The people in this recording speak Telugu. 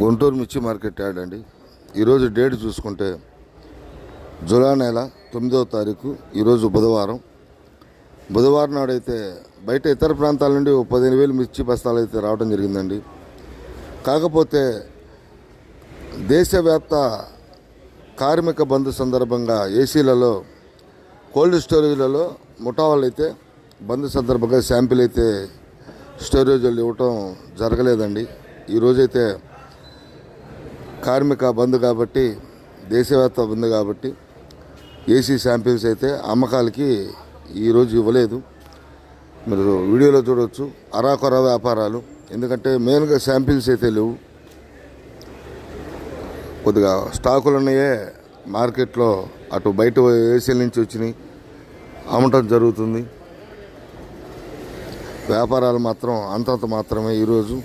గుంటూరు మిర్చి మార్కెట్ యార్డ్ అండి. ఈరోజు డేట్ చూసుకుంటే జులై నెల తొమ్మిదవ తారీఖు ఈరోజు బుధవారం. బుధవారం నాడైతే బయట ఇతర ప్రాంతాల నుండి ఓ పదిహేను వేలు మిర్చి బస్తాలు అయితే రావడం జరిగిందండి. కాకపోతే దేశవ్యాప్త కార్మిక బంధు సందర్భంగా ఏసీలలో కోల్డ్ స్టోరేజ్లలో ముఠావాళ్ళు అయితే బంద్ సందర్భంగా శాంపిల్ అయితే స్టోరేజ్లు ఇవ్వటం జరగలేదండి. ఈరోజైతే కార్మిక బంద్ కాబట్టి దేశవ్యాప్త బంద్ కాబట్టి ఏసీ శాంపిల్స్ అయితే అమ్మకాలకి ఈరోజు ఇవ్వలేదు. మీరు వీడియోలో చూడవచ్చు అరాకొర వ్యాపారాలు. ఎందుకంటే మెయిన్గా శాంపిల్స్ అయితే లేవు. కొద్దిగా స్టాకులు ఉన్నాయే మార్కెట్లో. అటు బయట ఏసీల నుంచి వచ్చినాయి. అమ్మటం జరుగుతుంది. వ్యాపారాలు మాత్రం అంతంత మాత్రమే ఈరోజు.